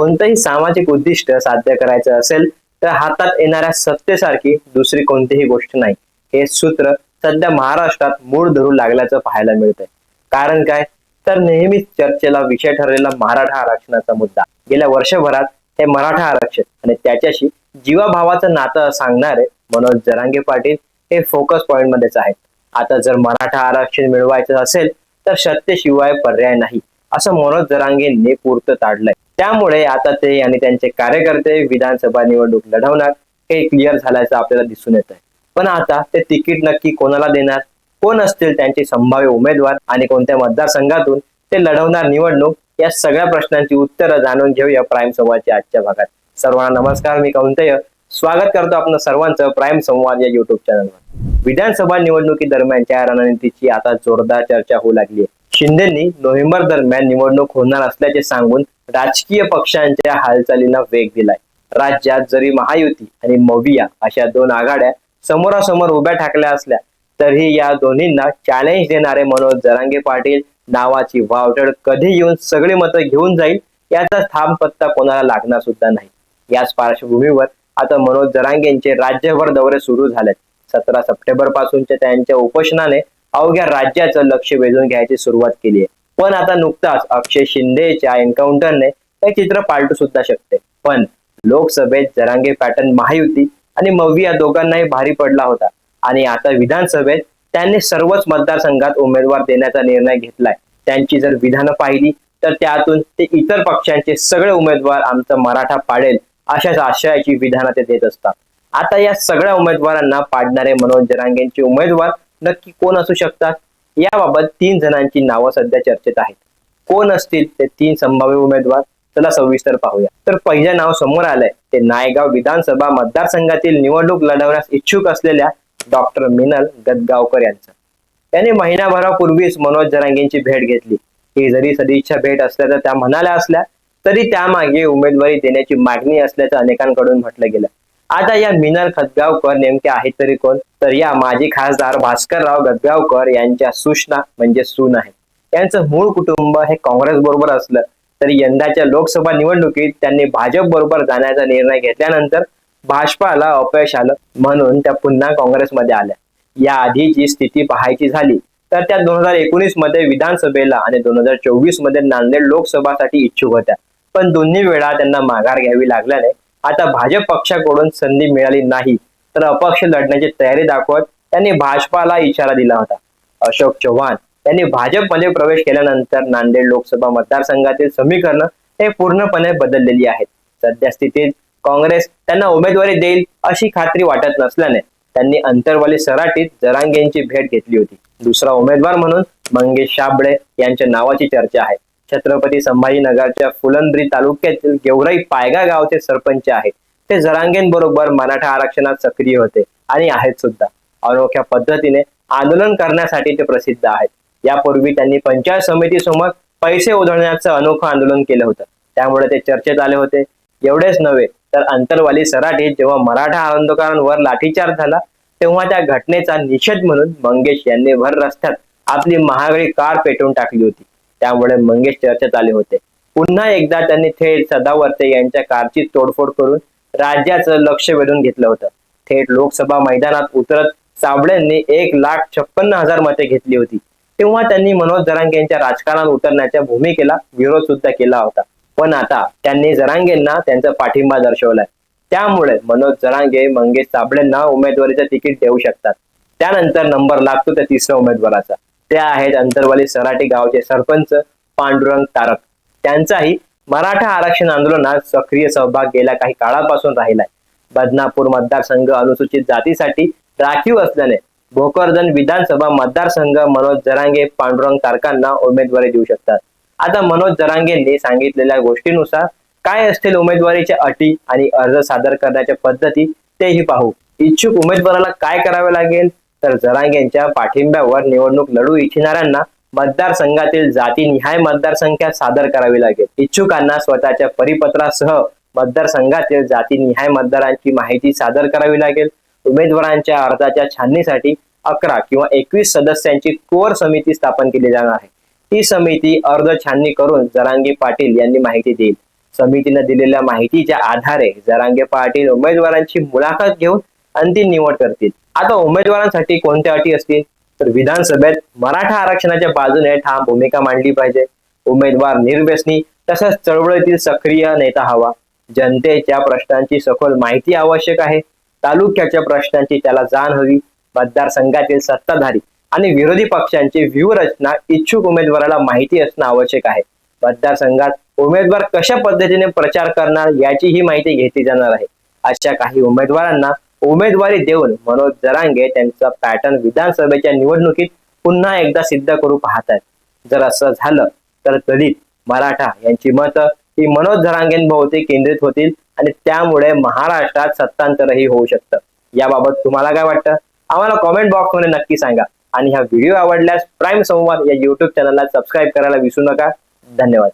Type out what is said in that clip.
कोणतंही सामाजिक उद्दिष्ट साध्य करायचं असेल तर हातात येणाऱ्या सत्तेसारखी दुसरी कोणतीही गोष्ट नाही. हे सूत्र सध्या महाराष्ट्रात मूळ धरू लागल्याचं पाहायला मिळतंय. कारण काय? तर नेहमीच चर्चेला विषय ठरलेला मराठा आरक्षणाचा मुद्दा. गेल्या वर्षभरात हे मराठा आरक्षण आणि त्याच्याशी जीवाभावाचं नातं सांगणारे मनोज जरांगे पाटील हे फोकस पॉइंट मध्येच आहेत. आता जर मराठा आरक्षण मिळवायचं असेल तर सत्तेशिवाय पर्याय नाही असं मनोज जरांगेंनी पुरतं ताडलंय. त्यामुळे आता ते आणि त्यांचे कार्यकर्ते विधानसभा निवडणूक लढवणार हे क्लिअर झाल्याचं आपल्याला दिसून येत आहे पण आता ते तिकीट नक्की कोणाला देणार? कोण असतील त्यांचे संभाव्य उमेदवार आणि कोणत्या मतदारसंघातून ते लढवणार निवडणूक? या सगळ्या प्रश्नांची उत्तरं जाणून घेऊया प्राईम संवादच्या आजच्या भागात. सर्वांना नमस्कार मी कौंतय. स्वागत करतो आपण सर्वांचं प्राईम संवाद या युट्यूब चॅनलवर विधानसभा निवडणुकी दरम्यानच्या रणनीतीची आता जोरदार चर्चा होऊ लागली आहे. शिंदेनी नोव्हेंबर दरम्यान निवडणूक होणार असल्याचे सांगून राजकीय पक्षांच्या हालचालींना वेग दिलाय. राज्यात जरी महायुती आणि मविया अशा दोन आघाड्या समोरासमोर उभ्या ठाकल्या असल्या तरीही या दोन्हींना चॅलेंज देणारे मनोज जरांगे पाटील नावाची वावटळ कधी येऊन सगळी मतं घेऊन जाईल याचा थांब पत्ता कोणाला लागणार सुद्धा नाही. याच पार्श्वभूमीवर आता मनोज जरांगेंचे राज्यभर दौरे सुरू झालेत. सतरा सप्टेंबर पासूनच्या त्यांच्या उपोषणाने अवघ्या राज्याचं लक्ष वेधून घ्यायची सुरुवात केली आहे. पण आता नुकताच अक्षय शिंदेच्या एन्काउंटरने हे चित्र पालटू सुद्धा शकते. पण लोकसभेत जरांगे पॅटर्न महायुती आणि मव्वी या दोघांनाही भारी पडला होता. आणि आता विधानसभेत त्यांनी सर्वच मतदारसंघात उमेदवार देण्याचा निर्णय घेतलाय. त्यांची जर विधानं पाहिली तर त्यातून ते इतर पक्षांचे सगळे उमेदवार आमचा मराठा पाडेल अशाच आशयाची विधानं ते देत असतात. आता या सगळ्या उमेदवारांना पाडणारे मनोज जरांगेंचे उमेदवार नक्की कोण असू शकतात? याबाबत तीन जणांची नावं सध्या चर्चेत आहेत. कोण असतील ते तीन संभाव्य उमेदवार? चला सविस्तर पाहूया. तर पहिलं नाव समोर आलंय. ते नायगाव विधानसभा मतदारसंघातील निवडणूक लढवण्यास इच्छुक असलेल्या डॉक्टर मिनल गदगावकर यांचं. त्यांनी महिनाभरापूर्वीच मनोज जरांगेंची भेट घेतली. ही जरी सदिच्छा भेट असल्याचं त्या म्हणाल्या असल्या तरी त्यामागे उमेदवारी देण्याची मागणी असल्याचं अनेकांकडून म्हटलं गेलं. आता या मिनल खतगावकर नेमके आहेत तरी कोण? तर या माजी खासदार भास्करराव गदगावकर यांच्या सूचना म्हणजे सून आहे यांचं मूळ कुटुंब हे काँग्रेस बरोबर असलं तरी यंदाच्या लोकसभा निवडणुकीत त्यांनी भाजप बरोबर जाण्याचा निर्णय घेतल्यानंतर भाजपाला अपयश आलं म्हणून त्या पुन्हा काँग्रेसमध्ये आल्या. या आधीची स्थिती पाहायची झाली तर त्या दोन हजार एकोणीसमध्ये विधानसभेला आणि दोन हजार चोवीसमध्ये नांदेड लोकसभासाठी इच्छुक होत्या. पण दोन्ही वेळा त्यांना माघार घ्यावी लागल्याने आता भाजप पक्षाकडून संधी मिळाली नाही तर अपक्ष लढण्याची तयारी दाखवत त्यांनी भाजपाला इशारा दिला होता. अशोक चव्हाण यांनी भाजपमध्ये प्रवेश केल्यानंतर नांदेड लोकसभा मतदारसंघातील समीकरण हे पूर्णपणे बदललेली आहेत. सध्या स्थितीत काँग्रेस त्यांना उमेदवारी देईल अशी खात्री वाटत नसल्याने त्यांनी अंतरवाली सराटीत जरांगेंची भेट घेतली होती. दुसरा उमेदवार म्हणून मंगेश शाबळे यांच्या नावाची चर्चा आहे. छत्रपती संभाजीनगरच्या फुलंब्री तालुक्यातील गेवराई पायगा गावचे सरपंच आहेत. ते जरांगेंबरोबर मराठा आरक्षणात सक्रिय होते आणि आहेत सुद्धा. अनोख्या पद्धतीने आंदोलन करण्यासाठी ते प्रसिद्ध आहेत. यापूर्वी त्यांनी पंचायत समितीसमोर पैसे उधळण्याचं अनोखं आंदोलन केलं होतं. त्यामुळे ते चर्चेत आले होते. एवढेच नव्हे तर अंतरवाली सराठे जेव्हा मराठा आंदोलकांवर लाठीचार झाला तेव्हा त्या घटनेचा निषेध म्हणून मंगेश यांनी भर रस्त्यात आपली महागडी कार पेटवून टाकली होती. त्यामुळे मंगेश चर्चेत आले होते. पुन्हा एकदा त्यांनी थेट सदावर्ते यांच्या कारची तोडफोड करून राज्याचं लक्ष वेधून घेतलं होतं. थेट लोकसभा मैदानात उतरत साबळेंनी एक लाख छप्पन्न हजार मते घेतली होती. तेव्हा त्यांनी मनोज जरांगे यांच्या राजकारणात उतरण्याच्या भूमिकेला विरोध सुद्धा केला होता. पण आता त्यांनी जरांगेंना त्यांचा पाठिंबा दर्शवलाय. त्यामुळे मनोज जरांगे मंगेश साबळेंना उमेदवारीचं तिकीट देऊ शकतात. त्यानंतर नंबर लागतो त्या तिसऱ्या उमेदवाराचा. ते आहेत अंतरवाली सराटी गावचे सरपंच पांडुरंग तारक त्यांचाही मराठा आरक्षण आंदोलनात सक्रिय सहभाग गेल्या काही काळापासून राहिलाय. बदनापूर मतदारसंघ अनुसूचित जातीसाठी राखीव असल्याने भोकरदन विधानसभा मतदारसंघ मनोज जरांगे पांडुरंग तारकांना उमेदवारी देऊ शकतात. आता मनोज जरांगेंनी सांगितलेल्या गोष्टीनुसार काय असतील उमेदवारीच्या अटी आणि अर्ज सादर करण्याच्या पद्धती तेही पाहू. इच्छुक उमेदवाराला काय करावे लागेल? तर जरांगेंच्या पाठिंब्यावर निवडणूक लढू इच्छिणाऱ्यांना मतदारसंघातील जातीनिहाय मतदारसंख्या सादर करावी लागेल. इच्छुकांना स्वतःच्या परिपत्रासह मतदारसंघातील जातीनिहाय मतदारांची माहिती सादर करावी लागेल. उमेदवारांच्या अर्जाच्या छाननीसाठी अकरा किंवा एकवीस सदस्यांची कोर समिती स्थापन केली जाणार आहे. ही समिती अर्ज छाननी करून जरांगी पाटील यांनी माहिती देईल. समितीने दिलेल्या माहितीच्या आधारे जरांगे पाटील उमेदवारांची मुलाखत घेऊन अंतिम निवड करतील. आता उमेदवारांसाठी कोणत्या अटी असतील? तर विधानसभेत मराठा आरक्षणाच्या बाजूने ठाम भूमिका मांडली पाहिजे. उमेदवार निर्व्यसनी तसंच चळवळीतील सक्रिय नेता हवा. जनतेच्या प्रश्नांची सखोल माहिती आवश्यक आहे. तालुक्याच्या प्रश्नांची त्याला जाण हवी. मतदारसंघातील सत्ताधारी आणि विरोधी पक्षांची व्यूहरचना इच्छुक उमेदवाराला माहिती असणं आवश्यक आहे. मतदारसंघात उमेदवार कशा पद्धतीने प्रचार करणार याची ही माहिती घेतली जाणार आहे. अशा काही उमेदवारांना उमेदवारी देऊन मनोज जरांगे त्यांचा पॅटर्न विधानसभेच्या निवडणुकीत पुन्हा एकदा सिद्ध करू पाहत आहेत जर असं झालं तर दलित मराठा यांची मतं ही मनोज जरांगेंभोवती केंद्रित होतील आणि त्यामुळे महाराष्ट्रात सत्तांतरही होऊ शकतं. याबाबत तुम्हाला काय वाटतं? आम्हाला कॉमेंट बॉक्समध्ये नक्की सांगा. आणि हा व्हिडिओ आवडल्यास प्राईम संवाद या युट्यूब चॅनलला सबस्क्राईब करायला विसरू नका. धन्यवाद.